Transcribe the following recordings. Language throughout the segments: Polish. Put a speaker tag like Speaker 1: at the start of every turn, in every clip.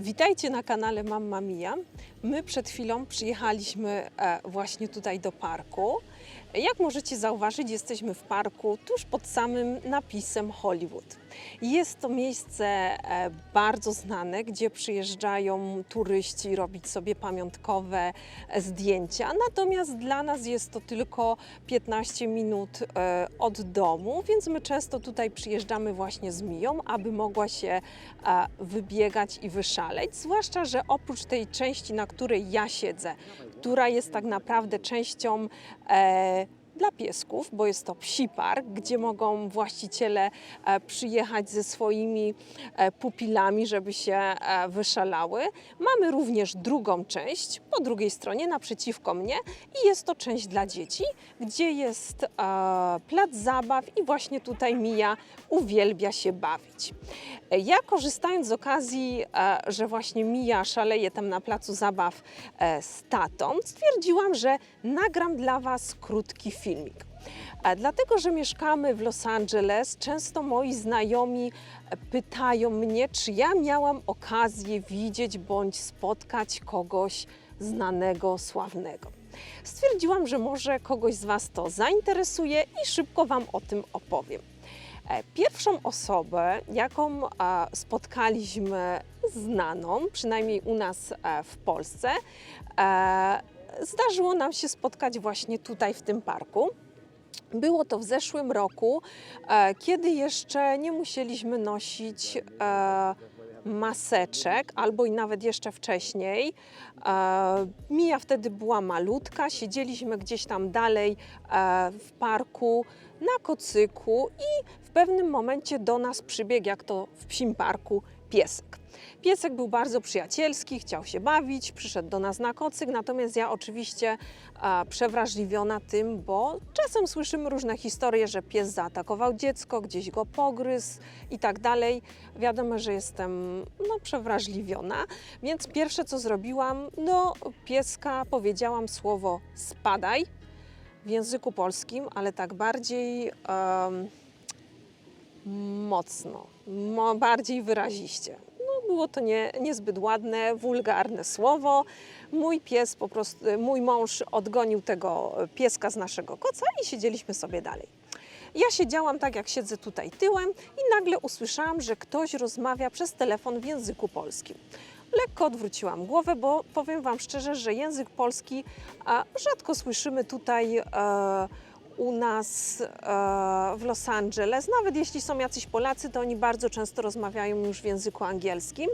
Speaker 1: Witajcie na kanale Mamma Mia. My przed chwilą przyjechaliśmy e, właśnie tutaj do parku. Jak możecie zauważyć, jesteśmy w parku tuż pod samym napisem Hollywood. Jest to miejsce e, bardzo znane, gdzie przyjeżdżają turyści robić sobie pamiątkowe e, zdjęcia. Natomiast dla nas jest to tylko 15 minut e, od domu, więc my często tutaj przyjeżdżamy właśnie z Miją, aby mogła się wybiegać i wyszaleć. Zwłaszcza, że oprócz tej części, na której ja siedzę, która jest tak naprawdę częścią dla piesków, bo jest to psi park, gdzie mogą właściciele e, przyjechać ze swoimi e, pupilami, żeby się e, wyszalały. Mamy również drugą część, po drugiej stronie, naprzeciwko mnie i jest to część dla dzieci, gdzie jest plac zabaw i właśnie tutaj Mija uwielbia się bawić. Ja korzystając z okazji, że właśnie Mija szaleje tam na placu zabaw z tatą, stwierdziłam, że nagram dla Was krótki filmik. E, Dlatego, że mieszkamy w Los Angeles, często moi znajomi e, pytają mnie, czy ja miałam okazję widzieć bądź spotkać kogoś znanego, sławnego. Stwierdziłam, że może kogoś z Was to zainteresuje i szybko Wam o tym opowiem. E, Pierwszą osobę, jaką spotkaliśmy znaną, przynajmniej u nas w Polsce, zdarzyło nam się spotkać właśnie tutaj w tym parku. Było to w zeszłym roku, e, kiedy jeszcze nie musieliśmy nosić e, maseczek, albo i nawet jeszcze wcześniej. E, Mija wtedy była malutka, siedzieliśmy gdzieś tam dalej w parku na kocyku i w pewnym momencie do nas przybiegł, jak to w psim parku, piesek. Piesek był bardzo przyjacielski, chciał się bawić, przyszedł do nas na kocyk, natomiast ja oczywiście e, przewrażliwiona tym, bo czasem słyszymy różne historie, że pies zaatakował dziecko, gdzieś go pogryzł i tak dalej. Wiadomo, że jestem no, przewrażliwiona, więc pierwsze co zrobiłam, do pieska powiedziałam słowo spadaj w języku polskim, ale tak bardziej em, mocno, mo, bardziej wyraziście. Było to nie, niezbyt ładne, wulgarne słowo. Mój pies po prostu, mój mąż odgonił tego pieska z naszego koca i siedzieliśmy sobie dalej. Ja siedziałam tak, jak siedzę tutaj tyłem i nagle usłyszałam, że ktoś rozmawia przez telefon w języku polskim. Lekko odwróciłam głowę, bo powiem Wam szczerze, że język polski a, rzadko słyszymy tutaj e, u nas e, w Los Angeles. Nawet jeśli są jacyś Polacy, to oni bardzo często rozmawiają już w języku angielskim.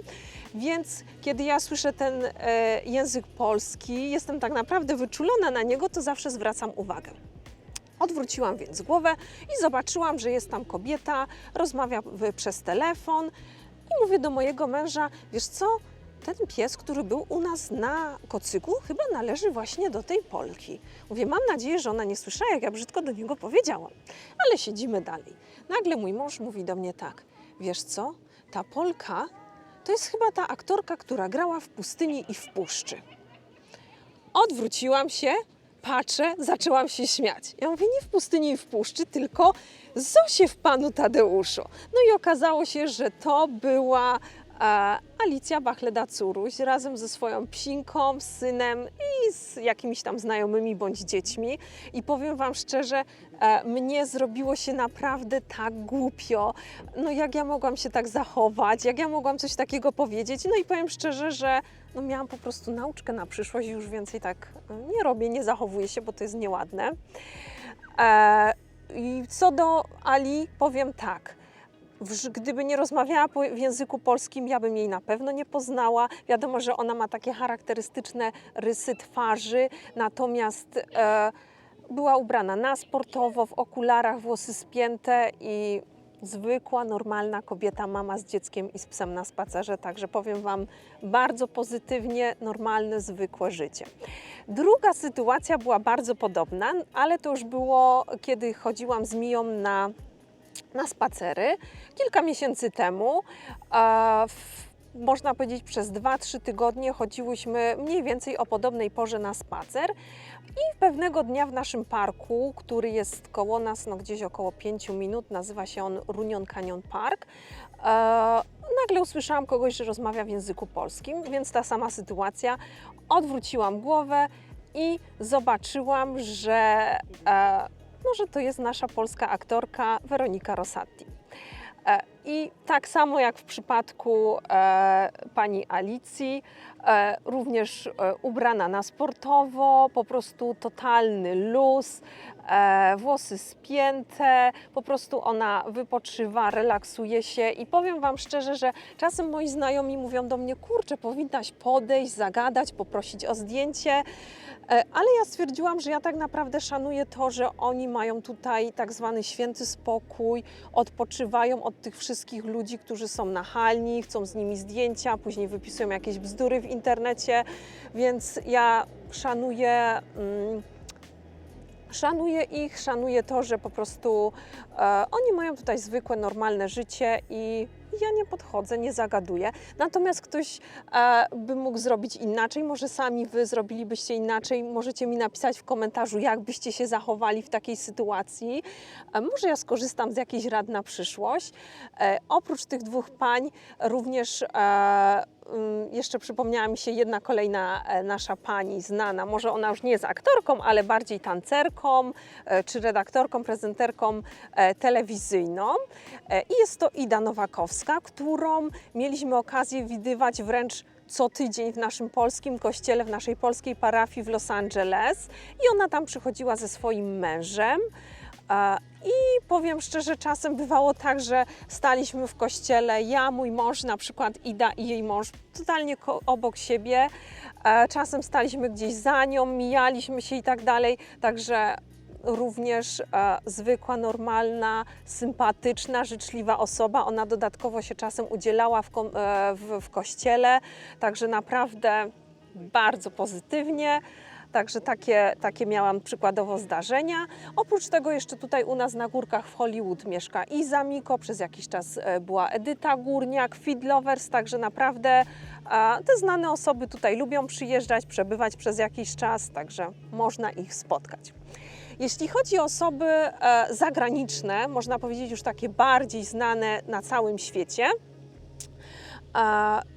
Speaker 1: Więc kiedy ja słyszę ten e, język polski, jestem tak naprawdę wyczulona na niego, to zawsze zwracam uwagę. Odwróciłam więc głowę i zobaczyłam, że jest tam kobieta, rozmawia przez telefon i mówię do mojego męża, wiesz co, ten pies, który był u nas na kocyku, chyba należy właśnie do tej Polki. Mówię, mam nadzieję, że ona nie słyszała, jak ja brzydko do niego powiedziałam. Ale siedzimy dalej. Nagle mój mąż mówi do mnie tak, wiesz co, ta Polka to jest chyba ta aktorka, która grała w pustyni i w puszczy. Odwróciłam się, patrzę, zaczęłam się śmiać. Ja mówię, nie w pustyni i w puszczy, tylko Zosie w Panu Tadeuszu. No i okazało się, że to była e, Alicja Bachleda-Curuś razem ze swoją psinką, synem i z jakimiś tam znajomymi bądź dziećmi. I powiem Wam szczerze, e, mnie zrobiło się naprawdę tak głupio. No jak ja mogłam się tak zachować, jak ja mogłam coś takiego powiedzieć. No i powiem szczerze, że no miałam po prostu nauczkę na przyszłość i już więcej tak e, nie robię, nie zachowuję się, bo to jest nieładne. E, I co do Ali, powiem tak. Gdyby nie rozmawiała w języku polskim, ja bym jej na pewno nie poznała. Wiadomo, że ona ma takie charakterystyczne rysy twarzy, natomiast e, była ubrana na sportowo, w okularach, włosy spięte i zwykła, normalna kobieta, mama z dzieckiem i z psem na spacerze. Także powiem Wam bardzo pozytywnie, normalne, zwykłe życie. Druga sytuacja była bardzo podobna, ale to już było, kiedy chodziłam z Miją na na spacery kilka miesięcy temu. W, można powiedzieć, przez 2-3 tygodnie chodziłyśmy mniej więcej o podobnej porze na spacer. I pewnego dnia w naszym parku, który jest koło nas, no gdzieś około 5 minut, nazywa się on Runion Canyon Park, E, nagle usłyszałam kogoś, że rozmawia w języku polskim, więc ta sama sytuacja. Odwróciłam głowę i zobaczyłam, że, e, no, że to jest nasza polska aktorka Weronika Rosati. E, I tak samo jak w przypadku e, pani Alicji, e, również e, ubrana na sportowo, po prostu totalny luz, e, włosy spięte, po prostu ona wypoczywa, relaksuje się i powiem Wam szczerze, że czasem moi znajomi mówią do mnie, kurczę, powinnaś podejść, zagadać, poprosić o zdjęcie, ale ja stwierdziłam, że ja tak naprawdę szanuję to, że oni mają tutaj tak zwany święty spokój, odpoczywają od tych wszystkich ludzi, którzy są nachalni, chcą z nimi zdjęcia, później wypisują jakieś bzdury w internecie, więc ja szanuję. Mm, Szanuję ich, szanuję to, że po prostu e, oni mają tutaj zwykłe, normalne życie i ja nie podchodzę, nie zagaduję. Natomiast ktoś e, by mógł zrobić inaczej, może sami wy zrobilibyście inaczej, możecie mi napisać w komentarzu, jak byście się zachowali w takiej sytuacji. E, może ja skorzystam z jakichś rad na przyszłość. E, oprócz tych dwóch pań, również e, ym, jeszcze przypomniała mi się jedna kolejna e, nasza pani znana. Może ona już nie jest aktorką, ale bardziej tancerką, e, czy redaktorką, prezenterką e, telewizyjną. I jest to Ida Nowakowska, którą mieliśmy okazję widywać wręcz co tydzień w naszym polskim kościele, w naszej polskiej parafii w Los Angeles. I ona tam przychodziła ze swoim mężem. E, I powiem szczerze, czasem bywało tak, że staliśmy w kościele, ja, mój mąż, na przykład Ida i jej mąż, totalnie obok siebie. E, Czasem staliśmy gdzieś za nią, mijaliśmy się i tak dalej. Także również e, zwykła, normalna, sympatyczna, życzliwa osoba. Ona dodatkowo się czasem udzielała w, kom- e, w, w kościele, także naprawdę bardzo pozytywnie. Także takie, takie miałam przykładowo zdarzenia. Oprócz tego jeszcze tutaj u nas na górkach w Hollywood mieszka Iza Miko, przez jakiś czas e, była Edyta Górniak, Feed Lovers, także naprawdę e, te znane osoby tutaj lubią przyjeżdżać, przebywać przez jakiś czas, także można ich spotkać. Jeśli chodzi o osoby e, zagraniczne, można powiedzieć już takie bardziej znane na całym świecie,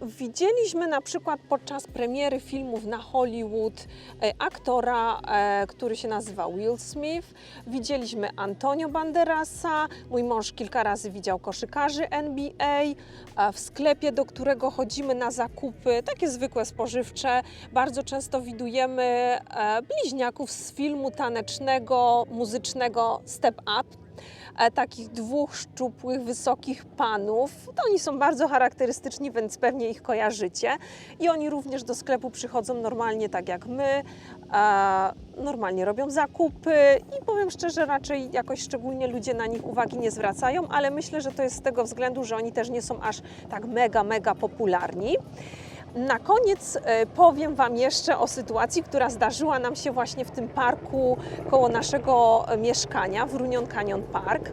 Speaker 1: widzieliśmy na przykład podczas premiery filmów na Hollywood e, aktora, e, który się nazywa Will Smith. Widzieliśmy Antonio Banderasa. Mój mąż kilka razy widział koszykarzy NBA. W sklepie, do którego chodzimy na zakupy, takie zwykłe spożywcze, bardzo często widujemy e, bliźniaków z filmu tanecznego, muzycznego Step Up takich dwóch szczupłych, wysokich panów. To oni są bardzo charakterystyczni, więc pewnie ich kojarzycie. I oni również do sklepu przychodzą normalnie tak jak my, e, normalnie robią zakupy i powiem szczerze, raczej jakoś szczególnie ludzie na nich uwagi nie zwracają, ale myślę, że to jest z tego względu, że oni też nie są aż tak mega, mega popularni. Na koniec e, powiem Wam jeszcze o sytuacji, która zdarzyła nam się właśnie w tym parku koło naszego e, mieszkania w Runion Canyon Park.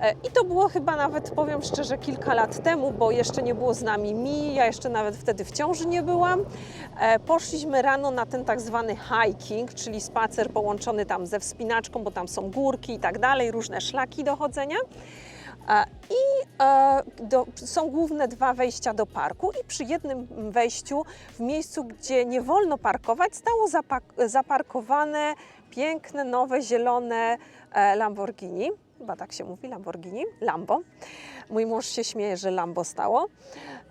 Speaker 1: E, I to było chyba nawet, powiem szczerze, kilka lat temu, bo jeszcze nie było z nami mi, ja jeszcze nawet wtedy w ciąży nie byłam. Poszliśmy rano na ten tak zwany hiking, czyli spacer połączony tam ze wspinaczką, bo tam są górki i tak dalej, różne szlaki do chodzenia. E, I e, do, są główne dwa wejścia do parku, i przy jednym wejściu, w miejscu, gdzie nie wolno parkować, stało zapak- zaparkowane piękne, nowe, zielone e, Lamborghini. Chyba tak się mówi, Lamborghini, Lambo. Mój mąż się śmieje, że Lambo stało.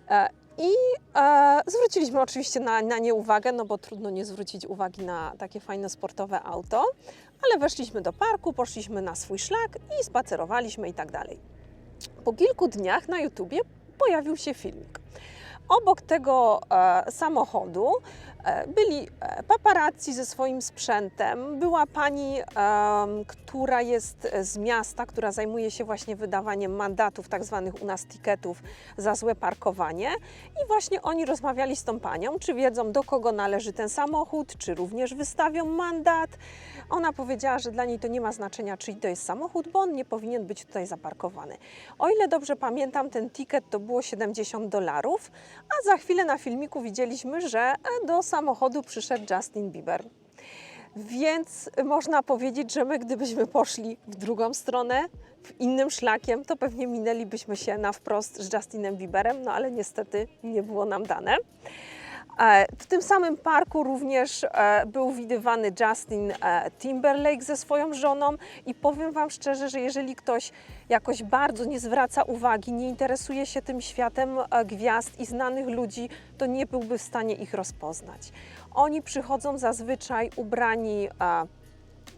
Speaker 1: E, I e, zwróciliśmy oczywiście na, na nie uwagę, no bo trudno nie zwrócić uwagi na takie fajne sportowe auto, ale weszliśmy do parku, poszliśmy na swój szlak i spacerowaliśmy i tak dalej. Po kilku dniach na YouTubie pojawił się filmik. Obok tego e, samochodu byli e, paparazzi ze swoim sprzętem. Była pani, która jest z miasta, która zajmuje się właśnie wydawaniem mandatów, tak zwanych u nas tiketów za złe parkowanie. I właśnie oni rozmawiali z tą panią, czy wiedzą, do kogo należy ten samochód, czy również wystawią mandat. Ona powiedziała, że dla niej to nie ma znaczenia, czyj to jest samochód, bo on nie powinien być tutaj zaparkowany. O ile dobrze pamiętam, ten ticket to było 70 dolarów, a za chwilę na filmiku widzieliśmy, że e, do samochodu przyszedł Justin Bieber. Więc można powiedzieć, że my gdybyśmy poszli w drugą stronę, w innym szlakiem, to pewnie minęlibyśmy się na wprost z Justinem Bieberem, no ale niestety nie było nam dane. E, W tym samym parku również e, był widywany Justin e, Timberlake ze swoją żoną i powiem Wam szczerze, że jeżeli ktoś jakoś bardzo nie zwraca uwagi, nie interesuje się tym światem gwiazd i znanych ludzi, to nie byłby w stanie ich rozpoznać. Oni przychodzą zazwyczaj ubrani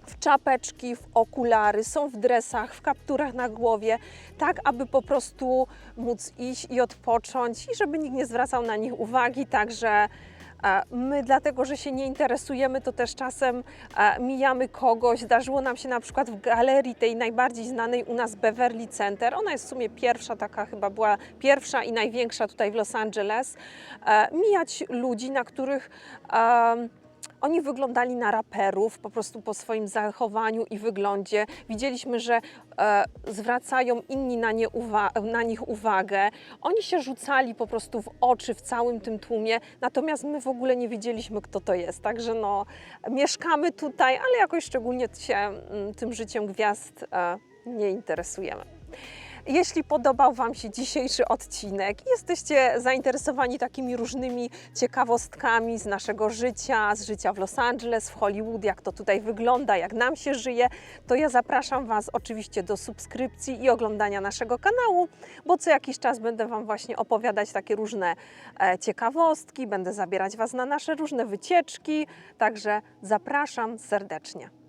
Speaker 1: w czapeczki, w okulary, są w dresach, w kapturach na głowie, tak aby po prostu móc iść i odpocząć i żeby nikt nie zwracał na nich uwagi. Także e, my, dlatego że się nie interesujemy, to też czasem e, mijamy kogoś. Zdarzyło nam się na przykład w galerii tej najbardziej znanej u nas Beverly Center. Ona jest w sumie pierwsza, taka chyba była pierwsza i największa tutaj w Los Angeles. E, mijać ludzi, na których em, oni wyglądali na raperów po prostu po swoim zachowaniu i wyglądzie. Widzieliśmy, że e, zwracają inni na, nie na nich uwagę. Oni się rzucali po prostu w oczy w całym tym tłumie, natomiast my w ogóle nie wiedzieliśmy, kto to jest. Także no, mieszkamy tutaj, ale jakoś szczególnie się mm, tym życiem gwiazd e, nie interesujemy. Jeśli podobał Wam się dzisiejszy odcinek jesteście zainteresowani takimi różnymi ciekawostkami z naszego życia, z życia w Los Angeles, w Hollywood, jak to tutaj wygląda, jak nam się żyje, to ja zapraszam Was oczywiście do subskrypcji i oglądania naszego kanału, bo co jakiś czas będę Wam właśnie opowiadać takie różne e, ciekawostki, będę zabierać Was na nasze różne wycieczki, także zapraszam serdecznie.